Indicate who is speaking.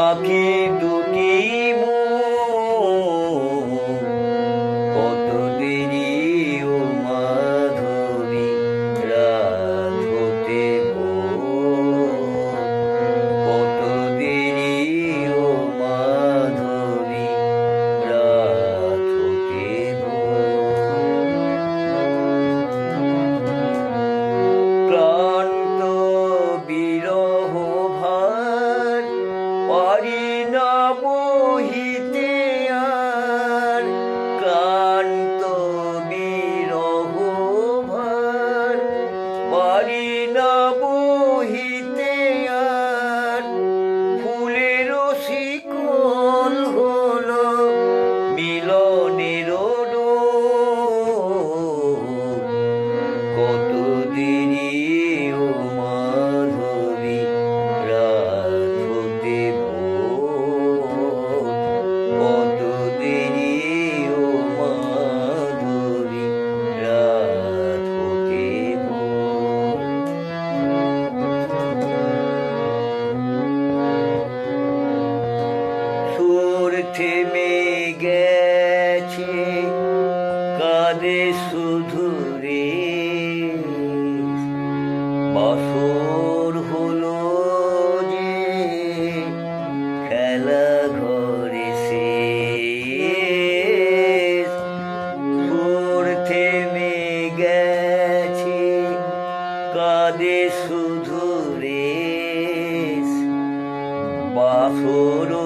Speaker 1: পাখি দুটি নয়নেরও যাবে শুধু বছর হলো যে খেলা ঘরে সে ভোর থেমে গেছে, কাঁদে শুধু রে। বাসর